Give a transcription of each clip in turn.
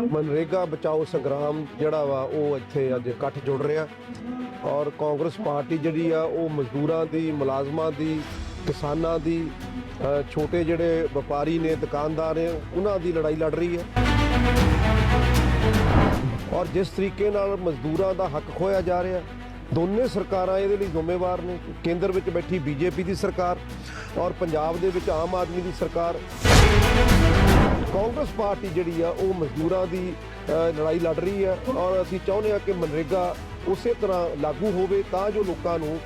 ਮਨਰੇਗਾ ਬਚਾਓ ਸੰਗਰਾਮ ਜਿਹੜਾ ਵਾ, ਉਹ ਇੱਥੇ ਅੱਜ ਇਕੱਠ ਜੁੜ ਰਿਹਾ। ਔਰ ਕਾਂਗਰਸ ਪਾਰਟੀ ਜਿਹੜੀ ਆ, ਉਹ ਮਜ਼ਦੂਰਾਂ ਦੀ, ਮੁਲਾਜ਼ਮਾਂ ਦੀ, ਕਿਸਾਨਾਂ ਦੀ ਛੋਟੇ ਜਿਹੜੇ ਵਪਾਰੀ ਨੇ, ਦੁਕਾਨਦਾਰ ਨੇ, ਉਹਨਾਂ ਦੀ ਲੜਾਈ ਲੜ ਰਹੀ ਹੈ। ਔਰ ਜਿਸ ਤਰੀਕੇ ਨਾਲ ਮਜ਼ਦੂਰਾਂ ਦਾ ਹੱਕ ਖੋਇਆ ਜਾ ਰਿਹਾ, ਦੋਨੇ ਸਰਕਾਰਾਂ ਇਹਦੇ ਲਈ ਜ਼ਿੰਮੇਵਾਰ ਨੇ। ਕੇਂਦਰ ਵਿੱਚ ਬੈਠੀ ਬੀਜੇਪੀ ਦੀ ਸਰਕਾਰ ਔਰ ਪੰਜਾਬ ਦੇ ਵਿੱਚ ਆਮ ਆਦਮੀ ਦੀ ਸਰਕਾਰ। ਕਾਂਗਰਸ ਪਾਰਟੀ ਜਿਹੜੀ ਆ, ਉਹ ਮਜ਼ਦੂਰਾਂ ਦੀ ਲੜਾਈ ਲੜ ਰਹੀ ਹੈ ਔਰ ਅਸੀਂ ਚਾਹੁੰਦੇ ਹਾਂ ਕਿ ਮਨਰੇਗਾ ਉਸੇ ਤਰ੍ਹਾਂ ਲਾਗੂ ਹੋਵੇ ਤਾਂ ਜੋ ਲੋਕਾਂ ਨੂੰ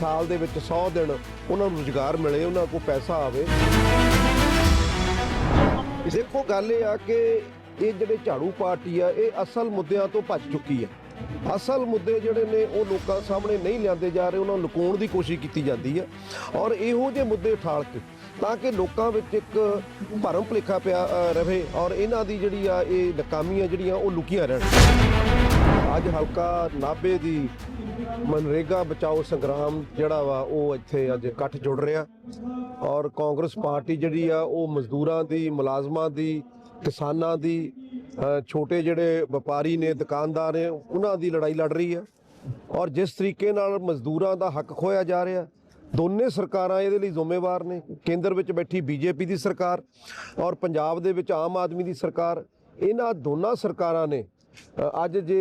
ਸਾਲ ਦੇ ਵਿੱਚ 100 ਦਿਨ ਉਹਨਾਂ ਨੂੰ ਰੁਜ਼ਗਾਰ ਮਿਲੇ, ਉਹਨਾਂ ਕੋਲ ਪੈਸਾ ਆਵੇ। ਦੇਖੋ, ਗੱਲ ਇਹ ਆ ਕਿ ਇਹ ਜਿਹੜੇ ਝਾੜੂ ਪਾਰਟੀ ਆ, ਇਹ ਅਸਲ ਮੁੱਦਿਆਂ ਤੋਂ ਭੱਜ ਚੁੱਕੀ ਹੈ ਅਸਲ ਮੁੱਦੇ ਜਿਹੜੇ ਨੇ, ਉਹ ਲੋਕਾਂ ਸਾਹਮਣੇ ਨਹੀਂ ਲਿਆਂਦੇ ਜਾ ਰਹੇ, ਉਹਨਾਂ ਨੂੰ ਲੁਕਾਉਣ ਦੀ ਕੋਸ਼ਿਸ਼ ਕੀਤੀ ਜਾਂਦੀ ਹੈ ਔਰ ਇਹੋ ਜਿਹੇ ਮੁੱਦੇ ਉਠਾਲ ਕੇ ਤਾਂ ਕਿ ਲੋਕਾਂ ਵਿੱਚ ਇੱਕ ਭਰਮ ਭੁਲੇਖਾ ਪਿਆ ਅ, ਰਵੇ ਔਰ ਇਹਨਾਂ ਦੀ ਜਿਹੜੀ ਆ ਇਹ ਨਾਕਾਮੀਆਂ ਜਿਹੜੀਆਂ ਉਹ ਲੁਕੀਆਂ ਰਹਿਣ। ਅੱਜ ਹਲਕਾ ਨਾਭੇ ਦੀ ਮਨਰੇਗਾ ਬਚਾਓ ਸੰਗਰਾਮ ਜਿਹੜਾ ਵਾ ਉਹ ਇੱਥੇ ਅੱਜ ਇਕੱਠ ਜੁੜ ਰਿਹਾ। ਔਰ ਕਾਂਗਰਸ ਪਾਰਟੀ ਜਿਹੜੀ ਆ ਉਹ ਮਜ਼ਦੂਰਾਂ ਦੀ ਮੁਲਾਜ਼ਮਾਂ ਦੀ ਕਿਸਾਨਾਂ ਦੀ ਅ, ਛੋਟੇ ਜਿਹੜੇ ਵਪਾਰੀ ਨੇ ਦੁਕਾਨਦਾਰ ਨੇ ਉਹਨਾਂ ਦੀ ਲੜਾਈ ਲੜ ਰਹੀ ਆ। ਔਰ ਜਿਸ ਤਰੀਕੇ ਨਾਲ ਮਜ਼ਦੂਰਾਂ ਦਾ ਹੱਕ ਖੋਇਆ ਜਾ ਰਿਹਾ ਦੋਨੇ ਸਰਕਾਰਾਂ ਇਹਦੇ ਲਈ ਜ਼ਿੰਮੇਵਾਰ ਨੇ। ਕੇਂਦਰ ਵਿੱਚ ਬੈਠੀ ਬੀਜੇਪੀ ਦੀ ਸਰਕਾਰ ਔਰ ਪੰਜਾਬ ਦੇ ਵਿੱਚ ਆਮ ਆਦਮੀ ਦੀ ਸਰਕਾਰ ਇਹਨਾਂ ਦੋਨਾਂ ਸਰਕਾਰਾਂ ਨੇ ਅੱਜ ਜੇ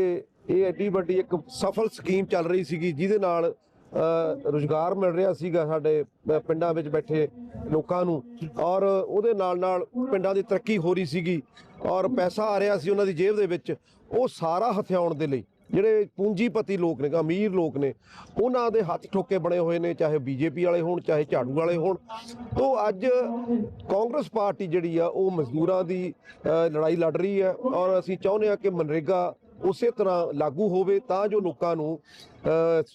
ਇਹ ਐਡੀ ਵੱਡੀ ਇੱਕ ਸਫਲ ਸਕੀਮ ਚੱਲ ਰਹੀ ਸੀਗੀ ਜਿਹਦੇ ਨਾਲ ਅ, ਰੁਜ਼ਗਾਰ ਮਿਲ ਰਿਹਾ ਸੀਗਾ ਸਾਡੇ ਪਿੰਡਾਂ ਵਿੱਚ ਬੈਠੇ ਲੋਕਾਂ ਨੂੰ ਔਰ ਉਹਦੇ ਨਾਲ ਨਾਲ ਪਿੰਡਾਂ ਦੀ ਤਰੱਕੀ ਹੋ ਰਹੀ ਸੀਗੀ ਔਰ ਪੈਸਾ ਆ ਰਿਹਾ ਸੀ ਉਹਨਾਂ ਦੀ ਜੇਬ ਦੇ ਵਿੱਚ ਉਹ ਸਾਰਾ ਹਥਿਆਉਣ ਦੇ ਲਈ। ਜਿਹੜੇ ਪੂੰਜੀਪਤੀ ਲੋਕ ਨੇ ਅਮੀਰ ਲੋਕ ਨੇ ਉਹਨਾਂ ਦੇ ਹੱਥ ਠੋਕੇ ਬਣੇ ਹੋਏ ਨੇ ਚਾਹੇ ਬੀਜੇਪੀ ਵਾਲੇ ਹੋਣ ਚਾਹੇ ਝਾੜੂ ਵਾਲੇ ਹੋਣ। ਤੋਂ ਅੱਜ ਕਾਂਗਰਸ ਪਾਰਟੀ ਜਿਹੜੀ ਆ ਉਹ ਮਜ਼ਦੂਰਾਂ ਦੀ ਲੜਾਈ ਲੜ ਰਹੀ ਹੈ ਔਰ ਅਸੀਂ ਚਾਹੁੰਦੇ ਹਾਂ ਕਿ ਮਨਰੇਗਾ ਉਸੇ ਤਰ੍ਹਾਂ ਲਾਗੂ ਹੋਵੇ ਤਾਂ ਜੋ ਲੋਕਾਂ ਨੂੰ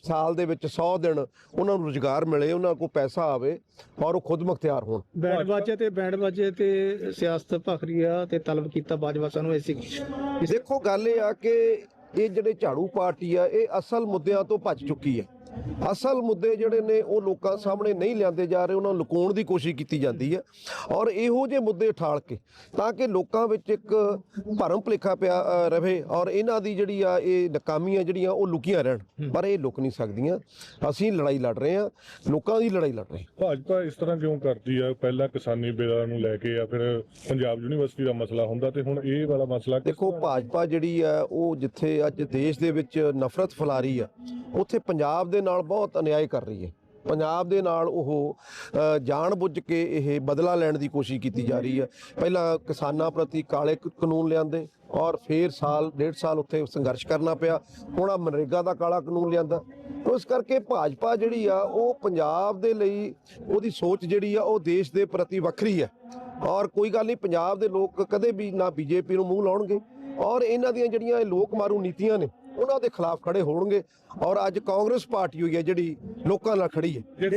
ਸਾਲ ਦੇ ਵਿੱਚ 100 ਦਿਨ ਉਹਨਾਂ ਨੂੰ ਰੁਜ਼ਗਾਰ ਮਿਲੇ ਉਹਨਾਂ ਕੋਲ ਪੈਸਾ ਆਵੇ ਔਰ ਉਹ ਖੁਦ ਮੁਖਤਿਆਰ ਹੋਣ। ਬੈਂਡ ਬਾਜੇ ਤੇ ਬੈਂਡ ਬਾਜੇ ਤੇ ਸਿਆਸਤ ਭਖਰੀ ਆ ਤੇ ਤਲਬ ਕੀਤਾ ਬਾਜਵਾ ਸਾਨੂੰ ਐਸੀ ਦੇਖੋ ਗੱਲ ਇਹ ਆ ਕਿ ਇਹ ਜਿਹੜੇ ਝਾੜੂ ਪਾਰਟੀ ਆ ਇਹ ਅਸਲ ਮੁੱਦਿਆਂ ਤੋਂ ਭੱਜ ਚੁੱਕੀ ਹੈ ਅਸਲ ਮੁੱਦੇ ਜਿਹੜੇ ਨੇ ਉਹ ਲੋਕਾਂ ਸਾਹਮਣੇ ਨਹੀਂ ਲਿਆਂਦੇ ਜਾ ਰਹੇ ਉਹਨਾਂ ਨੂੰ ਲੁਕਾਉਣ ਦੀ ਕੋਸ਼ਿਸ਼ ਕੀਤੀ ਜਾਂਦੀ ਹੈ। ਔਰ ਇਹੋ ਜਿਹੇ ਮੁੱਦੇ ਉਠਾਲ ਕੇ ਤਾਂ ਕਿ ਲੋਕਾਂ ਵਿੱਚ ਇੱਕ ਭਰਮ ਭੁਲੇਖਾ ਪਿਆ ਰਵੇ ਔਰ ਇਹਨਾਂ ਦੀ ਜਿਹੜੀ ਆ ਇਹ ਨਾਕਾਮੀਆਂ ਜਿਹੜੀਆਂ ਉਹ ਲੁਕੀਆਂ ਰਹਿਣ। ਪਰ ਇਹ ਲੁਕ ਨਹੀਂ ਸਕਦੀਆਂ। ਅਸੀਂ ਲੜਾਈ ਲੜ ਰਹੇ ਹਾਂ ਲੋਕਾਂ ਦੀ ਲੜਾਈ ਲੜ ਰਹੇ ਹਾਂ। ਭਾਜਪਾ ਇਸ ਤਰ੍ਹਾਂ ਕਿਉਂ ਕਰਦੀ ਆ? ਪਹਿਲਾਂ ਕਿਸਾਨੀ ਬਿੱਲਾਂ ਨੂੰ ਲੈ ਕੇ ਆ ਫਿਰ ਪੰਜਾਬ ਯੂਨੀਵਰਸਿਟੀ ਦਾ ਮਸਲਾ ਹੁੰਦਾ ਤੇ ਹੁਣ ਇਹ ਵਾਲਾ ਮਸਲਾ ਦੇਖੋ ਭਾਜਪਾ ਜਿਹੜੀ ਆ ਉਹ ਜਿੱਥੇ ਅੱਜ ਦੇਸ਼ ਦੇ ਵਿੱਚ ਨਫ਼ਰਤ ਫੈਲਾ ਰਹੀ ਆ ਉੱਥੇ ਪੰਜਾਬ ਦੇ ਨਾਲ ਬਹੁਤ ਅਨਿਆਏ ਕਰ ਰਹੀ ਹੈ। ਪੰਜਾਬ ਦੇ ਨਾਲ ਉਹ ਅ, ਜਾਣਬੁੱਝ ਕੇ ਇਹ ਬਦਲਾ ਲੈਣ ਦੀ ਕੋਸ਼ਿਸ਼ ਕੀਤੀ ਜਾ ਰਹੀ ਹੈ। ਪਹਿਲਾਂ ਕਿਸਾਨਾਂ ਪ੍ਰਤੀ ਕਾਲੇ ਕਾਨੂੰਨ ਲਿਆਂਦੇ ਔਰ ਫੇਰ ਸਾਲ ਡੇਢ ਸਾਲ ਉੱਥੇ ਸੰਘਰਸ਼ ਕਰਨਾ ਪਿਆ। ਹੁਣ ਆ ਮਨਰੇਗਾ ਦਾ ਕਾਲਾ ਕਾਨੂੰਨ ਲਿਆਂਦਾ। ਉਸ ਕਰਕੇ ਭਾਜਪਾ ਜਿਹੜੀ ਆ ਉਹ ਪੰਜਾਬ ਦੇ ਲਈ ਉਹਦੀ ਸੋਚ ਜਿਹੜੀ ਆ ਉਹ ਦੇਸ਼ ਦੇ ਪ੍ਰਤੀ ਵੱਖਰੀ ਹੈ। ਔਰ ਕੋਈ ਗੱਲ ਨਹੀਂ ਪੰਜਾਬ ਦੇ ਲੋਕ ਕਦੇ ਵੀ ਨਾ ਬੀਜੇਪੀ ਨੂੰ ਮੂੰਹ ਲਾਉਣਗੇ। ਔਰ ਇਹਨਾਂ ਦੀਆਂ ਜਿਹੜੀਆਂ ਇਹ ਲੋਕ ਮਾਰੂ ਨੀਤੀਆਂ ਨੇ ਉਹਨਾਂ ਦੇ ਖਿਲਾਫ ਖੜੇ ਹੋਣਗੇ ਔਰ ਅੱਜ ਕਾਂਗਰਸ ਪਾਰਟੀ ਹੋਈ ਹੈ ਜਿਹੜੀ ਲੋਕਾਂ ਨਾਲ ਖੜੀ ਹੈ।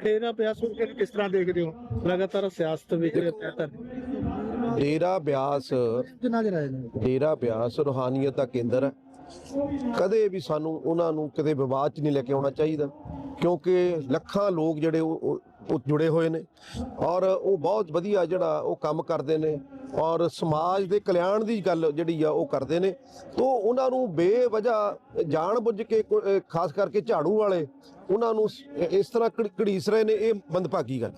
ਡੇਰਾ ਪਿਆਸ ਨੂੰ ਕਿ- ਕਿਸ ਤਰ੍ਹਾਂ ਦੇਖਦੇ ਹੋ? ਲਗਾਤਾਰ ਸਿਆਸਤ ਵਿੱਚ ਡੇਰਾ ਬਿਆਸ ਡੇਰਾ ਬਿਆਸ ਰੂਹਾਨੀਅਤ ਦਾ ਕੇਂਦਰ ਹੈ। ਕਦੇ ਵੀ ਸਾਨੂੰ ਉਹਨਾਂ ਨੂੰ ਕਿਤੇ ਵਿਵਾਦ 'ਚ ਨਹੀਂ ਲੈ ਕੇ ਆਉਣਾ ਚਾਹੀਦਾ ਕਿਉਂਕਿ ਲੱਖਾਂ ਲੋਕ ਜਿਹੜੇ ਉਹ ਜੁੜੇ ਹੋਏ ਨੇ ਔਰ ਉਹ ਬਹੁਤ ਵਧੀਆ ਜਿਹੜਾ ਉਹ ਕੰਮ ਕਰਦੇ ਨੇ ਔਰ ਸਮਾਜ ਦੇ ਕਲਿਆਣ ਦੀ ਗੱਲ ਜਿਹੜੀ ਆ ਉਹ ਕਰਦੇ ਨੇ ਤੋਂ ਉਹਨਾਂ ਨੂੰ ਬੇਵਜ੍ਹਾ ਜਾਣਬੁੱਝ ਕੇ ਖਾਸ ਕਰਕੇ ਝਾੜੂ ਵਾਲੇ ਉਹਨਾਂ ਨੂੰ ਇਸ ਤਰ੍ਹਾਂ ਘੜ- ਘੜੀਸ ਰਹੇ ਨੇ, ਇਹ ਮੰਦਭਾਗੀ ਗੱਲ